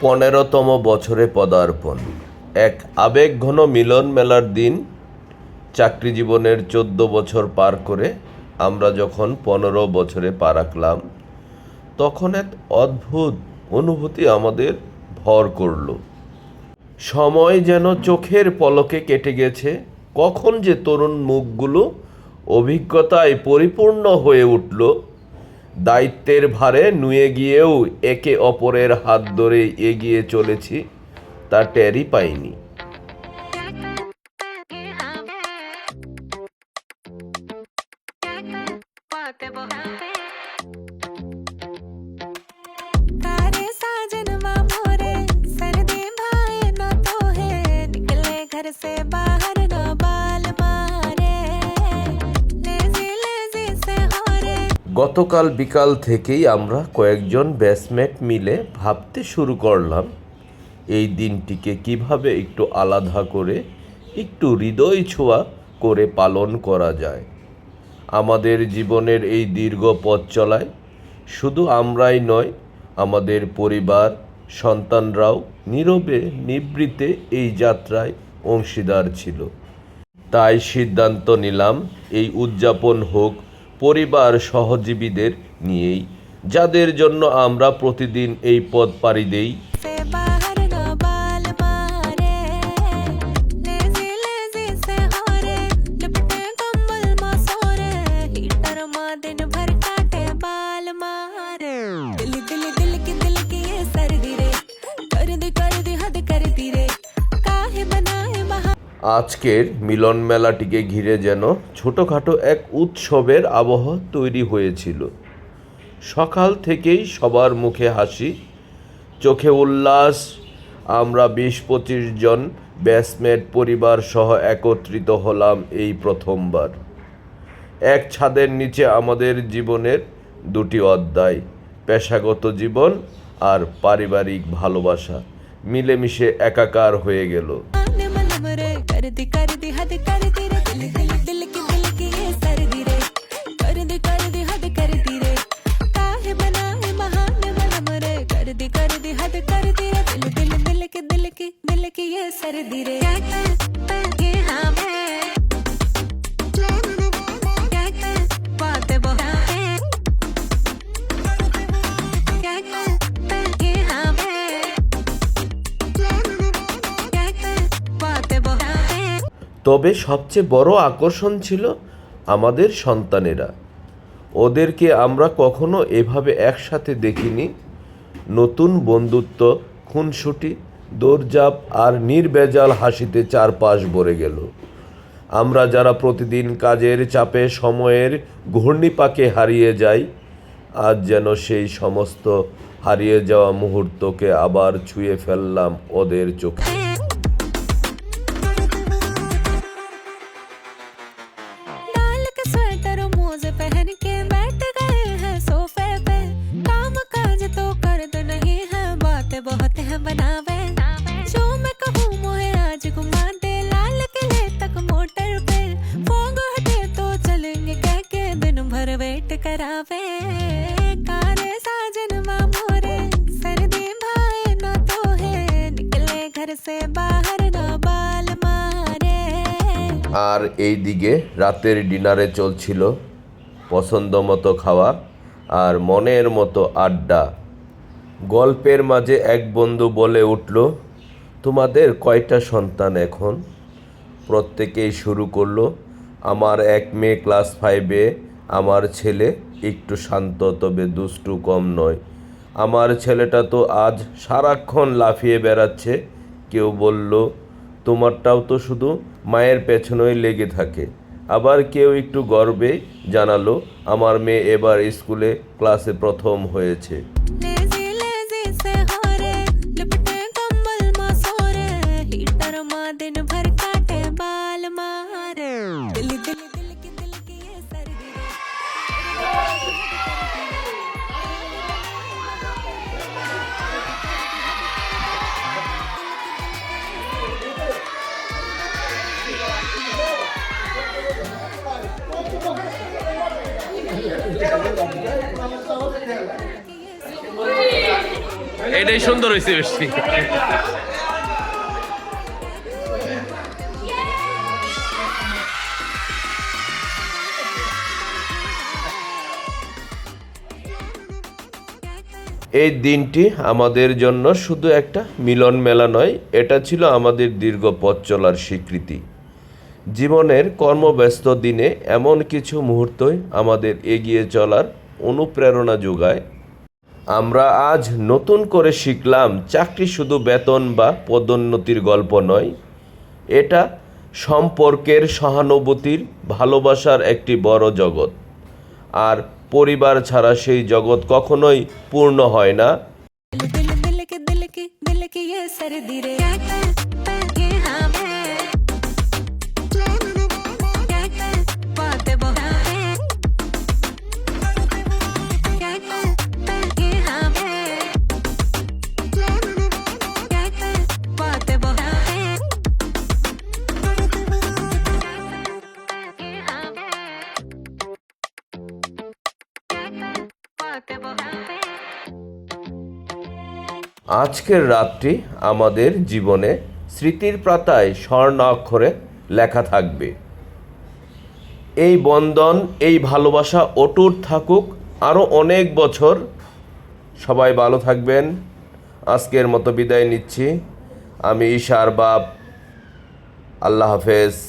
পনেরোতম বছরে পদার্পণ। এক আবেগঘন মিলন মেলার দিন চাকরি জীবনের চোদ্দ বছর পার করে আমরা যখন পনেরো বছরে পা রাখলাম, তখন এক অদ্ভুত অনুভূতি আমাদের ভর করল। সময় যেন চোখের পলকে কেটে গেছে, কখন যে তরুণ মুখগুলো অভিজ্ঞতায় পরিপূর্ণ হয়ে উঠল দায়িত্বের ভারে নুয়ে গিয়েও একে অপরের হাত ধরে এগিয়ে চলেছি তা টেরই পাইনি। গতকাল বিকাল থেকেই আমরা কয়েকজন ব্যাচমেট মিলে ভাবতে শুরু করলাম, এই দিনটিকে কীভাবে একটু আলাদা করে, একটু হৃদয় ছোঁয়া করে পালন করা যায়। আমাদের জীবনের এই দীর্ঘ পথ চলায় শুধু আমরাই নয়, আমাদের পরিবার, সন্তানরাও নীরবে নিবৃতে এই যাত্রায় অংশীদার ছিল। তাই সিদ্ধান্ত নিলাম, এই উদযাপন হোক পরিবার সহজীবীদের নিয়েই যাদের জন্য আমরা প্রতিদিন এই পথ পাড়ি দেই। আজকের মিলন মেলাটিকে ঘিরে যেন ছোটোখাটো এক উৎসবের আবহ তৈরি হয়েছিল। সকাল থেকেই সবার মুখে হাসি, চোখে উল্লাস, আমরা বিশ পঁচিশ জন ব্যাসমেট পরিবার সহ একত্রিত হলাম এই প্রথমবার। এক ছাদের নিচে আমাদের জীবনের দুটি অধ্যায়, পেশাগত জীবন আর পারিবারিক ভালোবাসা মিলেমিশে একাকার হয়ে গেল। దిక তবে সবচেয়ে বড় আকর্ষণ ছিল আমাদের সন্তানেরা। ওদেরকে আমরা কখনো এভাবে একসাথে দেখিনি। নতুন বন্ধুত্ব, খুনসুটি দৌড়জাপ আর নির্বেজাল হাসিতে চারপাশ ভরে গেল। আমরা যারা প্রতিদিন কাজের চাপে সময়ের ঘূর্ণিপাকে হারিয়ে যাই, আজ যেন সেই সমস্ত হারিয়ে যাওয়া মুহূর্তকে আবার ছুঁয়ে ফেললাম ওদের চোখে। আর এই দিকে রাতের ডিনারে চলছিল পছন্দ মতো খাওয়া আর মনের মতো আড্ডা। গল্পের মাঝে এক বন্ধু বলে উঠল, তোমাদের কয়টা সন্তান এখন? প্রত্যেকেই শুরু করল, আমার এক মেয়ে ক্লাস ফাইভে, আমার ছেলে একটু শান্ত, তবে দুষ্টু কম নয়। আমার ছেলেটা তো আজ সারাক্ষণ লাফিয়ে বেড়াচ্ছে কেউ বলল, তোমারটাও তো শুধু মায়ের পেছনেই লেগে থাকে। আবার কেউ একটু গর্বে জানালো, আমার মেয়ে এবার স্কুলে ক্লাসে প্রথম হয়েছে। এটাই সুন্দর হয়েছে বেশি। এই দিনটি আমাদের জন্য শুধু একটা মিলন মেলা নয়, এটা ছিল আমাদের দীর্ঘ পথ চলার স্বীকৃতি। জীবনের কর্মব্যস্ত দিনে এমন কিছু মুহূর্তই আমাদের এগিয়ে চলার অনুপ্রেরণা যোগায় আমরা আজ নতুন করে শিখলাম চাকরি শুধু বেতন বা পদোন্নতির গল্প নয় এটা সম্পর্কের সহানুভূতির ভালোবাসার একটি বড় জগৎ আর পরিবার ছাড়া সেই জগৎ কখনোই পূর্ণ হয় না दिल दिल दिल के दिल की दिल की ये सर्दी रे আজকের রাতটি আমাদের জীবনে স্মৃতির পাতায় স্বর্ণ অক্ষরে লেখা থাকবে। এই বন্ধন, এই ভালোবাসা অটুট থাকুক আরও অনেক বছর। সবাই ভালো থাকবেন। আজকের মতো বিদায় নিচ্ছি। আমি ঈশার বাপ। আল্লাহ হাফেজ।